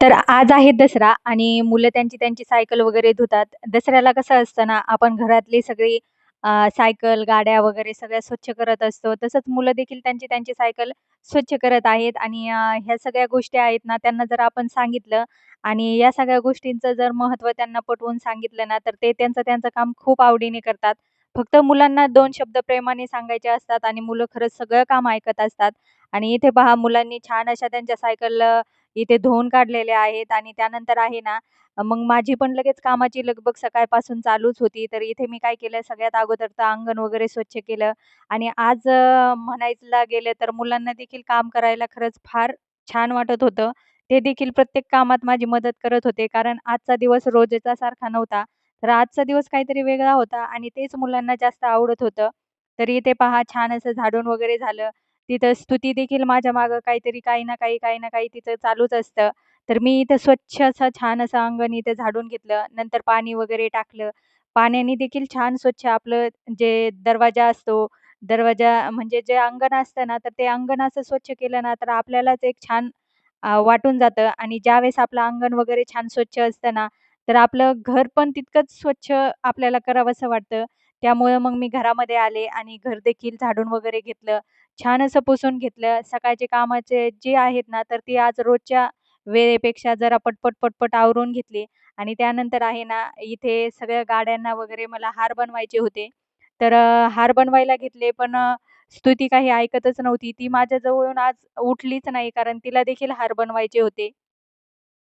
तर आज आहे दसरा आणि मुलं त्यांची त्यांची सायकल वगैरे धुतात. दसऱ्याला कसं असतं ना, आपण घरातली सगळी अ, सायकल, गाड्या वगैरे सगळ्या स्वच्छ करत असतो. तसंच मुलं देखील त्यांची त्यांची सायकल स्वच्छ करत आहेत आणि अ, ह्या सगळ्या गोष्टी आहेत ना, त्यांना जर आपण सांगितलं आणि या सगळ्या गोष्टींचं जर महत्त्व त्यांना पटवून सांगितलं ना, तर ते त्यांचं त्यांचं काम खूप आवडीने करतात. फक्त मुलांना 2 शब्द प्रेमाने सांगायचे असतात आणि मुलं खरंच सगळं काम ऐकत असतात. आणि इथे पहा मुलांनी छान अशा त्यांच्या सायकल इथे धुवून काढलेले आहेत आणि त्यानंतर आहे ना, मग माझी पण लगेच कामाची लगबग सकाळपासून चालूच होती. तर इथे मी काय केलं, सगळ्यात अगोदर तर अंगण वगैरे स्वच्छ केलं आणि आज म्हणायला गेलं तर मुलांना देखील काम करायला खरंच फार छान वाटत होतं. ते देखील प्रत्येक कामात माझी मदत करत होते. कारण आजचा दिवस रोजचा सारखा नव्हता. तर आजचा दिवस काहीतरी वेगळा होता आणि तेच मुलांना जास्त आवडत होतं. तर इथे पहा छान असं झाडून वगैरे झालं. तिथं स्तुती देखील माझ्या मागं काहीतरी काही ना काही, काही ना काही तिचं चालूच असतं. तर मी इथं स्वच्छ असं छान असं अंगण इथं झाडून घेतलं. नंतर पाणी वगैरे टाकलं. पाण्याने देखील छान स्वच्छ आपलं जे दरवाजा असतो, दरवाजा म्हणजे जे अंगण असतं ना, तर ते अंगण असं स्वच्छ केलं ना, तर आपल्यालाच एक छान वाटून जातं आणि ज्यावेळेस आपलं अंगण वगैरे छान स्वच्छ असतं ना, तर आपलं घर पण तितकंच स्वच्छ आपल्याला करावंसं वाटतं. त्यामुळं मग मी घरामध्ये आले आणि घर देखील झाडून वगैरे घेतलं. छान असं पुसून घेतलं. सकाळचे कामाचे जे आहेत ना, तर ती आज रोजच्या वेळेपेक्षा जरा पटपट, पटपट आवरून घेतली आणि त्यानंतर आहे ना, इथे सगळ्या गाड्यांना वगैरे मला हार बनवायचे होते. तर हार बनवायला घेतले, पण स्तुती काही ऐकतच नव्हती. ती माझ्याजवळून आज उठलीच नाही, कारण तिला देखील हार बनवायचे होते.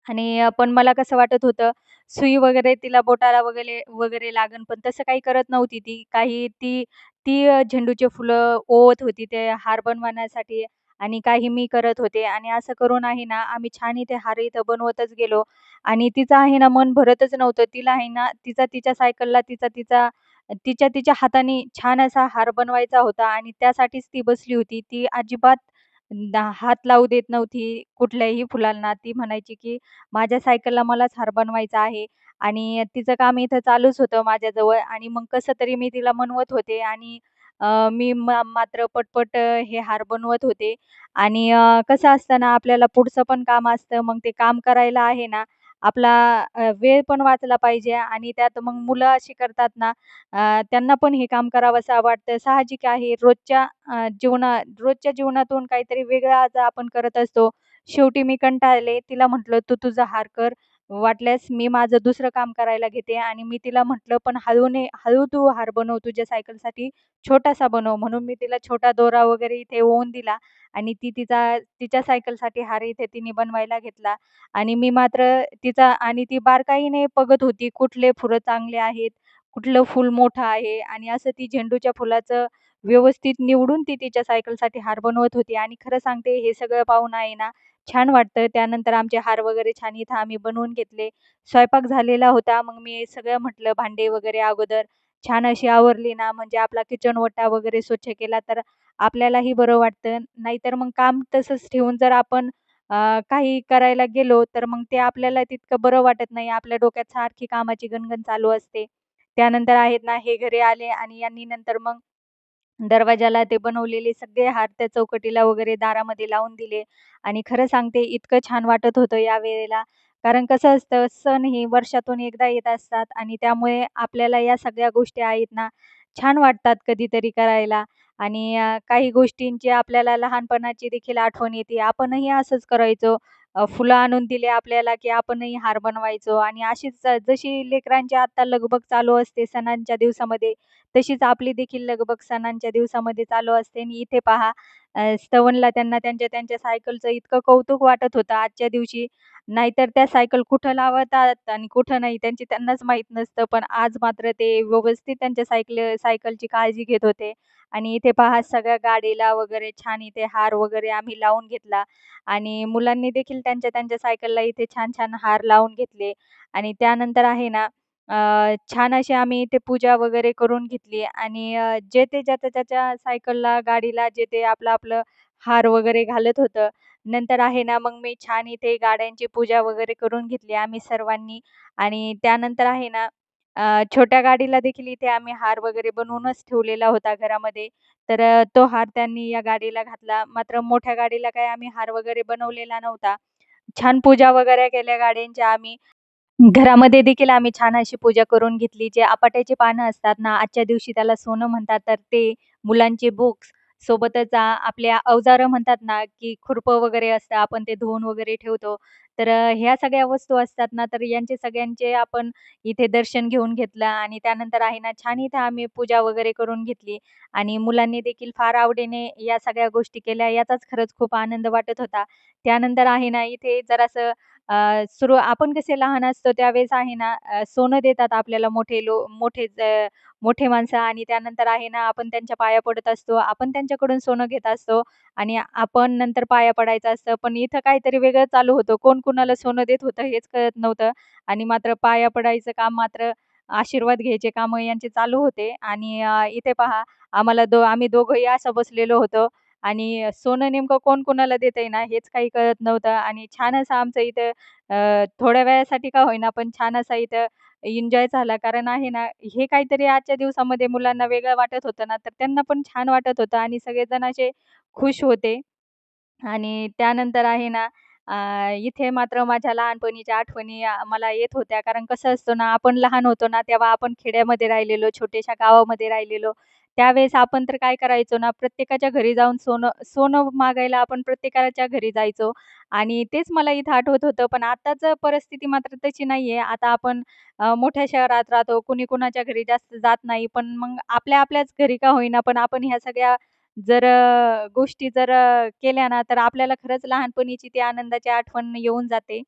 आणि पण मला कसं वाटत होतं, सुई वगैरे तिला बोटाला वगैरे वगैरे लागेल, पण तसं काही करत नव्हती ती. काही ती ती झेंडूचे फुलं ओवत होती ते हार बनवण्यासाठी आणि काही मी करत होते आणि असं करून आहे ना, आम्ही छान इथे हार इथं बनवतच गेलो आणि तिचं आहे ना, मन भरतच नव्हतं. तिला आहे ना, तिचा तिच्या सायकलला तिचा तिचा तिच्या तिच्या हाताने छान असा हार बनवायचा होता आणि त्यासाठीच ती बसली होती. ती अजिबात दा हात लावू देत नव्हती कुठल्याही फुलांना. ती म्हणायची, की "माझ्या सायकलला मलाच हार बनवायचा आहे." आणि तिचं काम इथं चालूच होतं माझ्याजवळ आणि मग कसं तरी मी तिला मनवत होते आणि मी मा मात्र पटपट हे हार बनवत होते. आणि कसं असतं ना, आपल्याला पुढचं पण काम असतं. मग ते काम करायला आहे ना, आपला वेळ पण वाचला पाहिजे आणि त्यात मग मुलं अशी करतात ना, त्यांना पण हे काम करावंसं वाटतं. साहजिक आहे. रोजच्या जीवना रोजच्या जीवनातून काहीतरी वेगळा आज आपण करत असतो. शेवटी मी कंटाळले. तिला म्हटलं, "तू तुझा हार कर. वाटल्यास मी माझं दुसरं काम करायला घेते." आणि मी तिला म्हटलं, "पण हळूने हळू तू हार बनव तुझ्या सायकलसाठी छोटासा बनव." म्हणून मी तिला छोटा दोरा वगैरे इथे ओवून दिला आणि ती तिचा तिच्या सायकलसाठी हार इथे तिने बनवायला घेतला आणि मी मात्र तिचा आणि ती बारकाईने बघत होती, कुठले फुलं चांगले आहेत, कुठलं फूल मोठं आहे आणि असं ती झेंडूच्या फुलाचं व्यवस्थित निवडून ती तिच्या सायकलसाठी हार बनवत होती आणि खरं सांगते हे सगळं पाहून आहे ना, छान वाटतं. त्यानंतर आमचे हार वगैरे छान इथं आम्ही बनवून घेतले. स्वयंपाक झालेला होता. मग मी सगळं म्हटलं भांडे वगैरे अगोदर छान अशी आवरली ना, म्हणजे आपला किचन वगैरे स्वच्छ केला तर आपल्यालाही बरं वाटतं. नाहीतर मग काम तसंच ठेवून जर आपण काही करायला गेलो, तर मग ते आपल्याला तितकं बरं वाटत नाही. आपल्या डोक्यात सारखी कामाची गणगण चालू असते. त्यानंतर आहेत ना, हे घरी आले आणि यांनी नंतर मग दरवाजाला ते बनवलेले सगळे हार त्या चौकटीला वगैरे दारामध्ये लावून दिले आणि खरं सांगते इतकं छान वाटत होतं या वेळेला कारण कसं असतं सण हे वर्षातून एकदा येत असतात आणि त्यामुळे आपल्याला या सगळ्या गोष्टी आहेत ना, छान वाटतात कधीतरी करायला आणि काही गोष्टींची आपल्याला लहानपणाची देखील आठवण येते. आपणही असंच करायचो. फुलं आणून दिले आपल्याला, की आपणही हार बनवायचो. आणि अशीच जशी लेकरांची आत्ता लगबग चालू असते सणांच्या दिवसामध्ये, तशीच आपली देखील लगबग सणांच्या दिवसामध्ये चालू असते. आणि इथे पहा अ, स्तवनला त्यांना त्यांच्या त्यांच्या सायकलचं इतकं कौतुक वाटत होतं आजच्या दिवशी. नाहीतर त्या सायकल कुठं लावतात आणि कुठं नाही त्यांची त्यांनाच माहीत नसतं. पण आज मात्र ते व्यवस्थित त्यांच्या सायकल सायकलची काळजी घेत होते. आणि इथे पहा सगळ्या गाडीला वगैरे छान इथे हार वगैरे आम्ही लावून घेतला आणि मुलांनी देखील त्यांच्या त्यांच्या सायकलला इथे छान-छान हार लावून घेतले आणि त्यानंतर आहे ना छान अशी आम्ही इथे पूजा वगैरे करून घेतली आणि जे ते ज्याच्या त्याच्या सायकलला, गाडीला जे ते आपलं-आपलं हार वगैरे घालत होतं. नंतर आहे ना, मग मी छान इथे गाड्यांची पूजा वगैरे करून घेतली आम्ही सर्वांनी आणि त्यानंतर आहे ना, छोट्या गाडीला देखील इथे आम्ही हार वगैरे बनवूनच ठेवलेला होता घरामध्ये. तर तो हार त्यांनी या गाडीला घातला. मात्र मोठ्या गाडीला काही आम्ही हार वगैरे बनवलेला नव्हता. छान पूजा वगैरे केल्या गाड्यांच्या आम्ही. घरामध्ये देखील आम्ही छान अशी पूजा करून घेतली. जे आपाट्याचे पानं असतात ना, आजच्या दिवशी त्याला सोनं म्हणतात, तर ते मुलांचे बुक्स सोबतच आपल्या अवजारं म्हणतात ना, की खुरपं वगैरे असतं, आपण ते धुवून वगैरे ठेवतो. तर अ, ह्या सगळ्या वस्तू असतात ना, तर यांचे सगळ्यांचे आपण इथे दर्शन घेऊन घेतलं आणि त्यानंतर आहे ना, छान इथे आम्ही पूजा वगैरे करून घेतली आणि मुलांनी देखील फार आवडीने या सगळ्या गोष्टी केल्या. याचाच खरंच खूप आनंद वाटत होता. त्यानंतर आहे ना, इथे जरासं अ, सुरू आपण कसे लहान असतो त्यावेळेस आहे ना, अ, सोनं देतात आपल्याला मोठे लो मोठे अ, मोठे माणसं आणि त्यानंतर आहे ना, आपण त्यांच्या पाया पडत असतो. आपण त्यांच्याकडून सोनं घेत असतो आणि आपण नंतर पाया पडायचं असतं. पण इथं काहीतरी वेगळं चालू होतं. कोण कुणाला सोनं देत होतं हेच कळत नव्हतं. आणि मात्र पाया पडायचं काम मात्र आशीर्वाद घ्यायचे कामं यांचे चालू होते. आणि इथे पहा आम्हाला दो आम्ही दोघंही असं बसलेलो होतो. आणि सोनं नेमकं कोण कोणाला देत आहे ना, हेच काही कळत नव्हतं. आणि छान असं आमचं इथं थोड्या वेळासाठी का होईना, पण छान असा इथं एन्जॉय झाला. कारण आहे ना, हे काहीतरी आजच्या दिवसामध्ये मुलांना वेगळं वाटत होतं ना, तर त्यांना पण छान वाटत होतं. आणि सगळेजण असे खुश होते. आणि त्यानंतर आहे ना, इथे मात्र माझ्या लहानपणीच्या आठवणी मला येत होत्या. कारण कसं असतं ना, आपण लहान होतो ना, तेव्हा आपण खेड्यामध्ये राहिलेलो, छोट्याशा गावामध्ये राहिलेलो. त्यावेळेस आपण तर काय करायचो ना, प्रत्येकाच्या घरी जाऊन सोनं सोनं मागायला आपण प्रत्येकाच्या घरी जायचो आणि तेच मला इथं आठवत होतं. पण आताच परिस्थिती मात्र तशी नाही आहे आता आपण मोठ्या शहरात राहतो, कुणी कुणाच्या घरी जास्त जात नाही. पण मग आपल्या आपल्याच घरी का होईना, पण आपण ह्या सगळ्या जर अ, गोष्टी जर अ, केल्या ना, तर आपल्याला खरंच लहानपणीची ती आनंदाची आठवण येऊन जाते.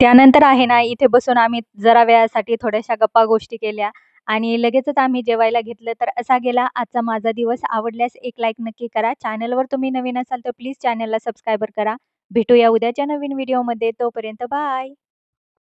त्यानंतर आहे ना, इथे बसून आम्ही जरा वेळासाठी थोड्याशा गप्पा-गोष्टी केल्या आणि लगेचच आम्ही जेवायला घेतलं. तर असा गेला आजचा माझा दिवस. आवडल्यास एक लाईक नक्की करा. चॅनलवर तुम्ही नवीन असाल तर प्लीज चॅनलला सबस्क्राईबर करा. भेटूया उद्याच्या नवीन व्हिडिओमध्ये. तोपर्यंत बाय.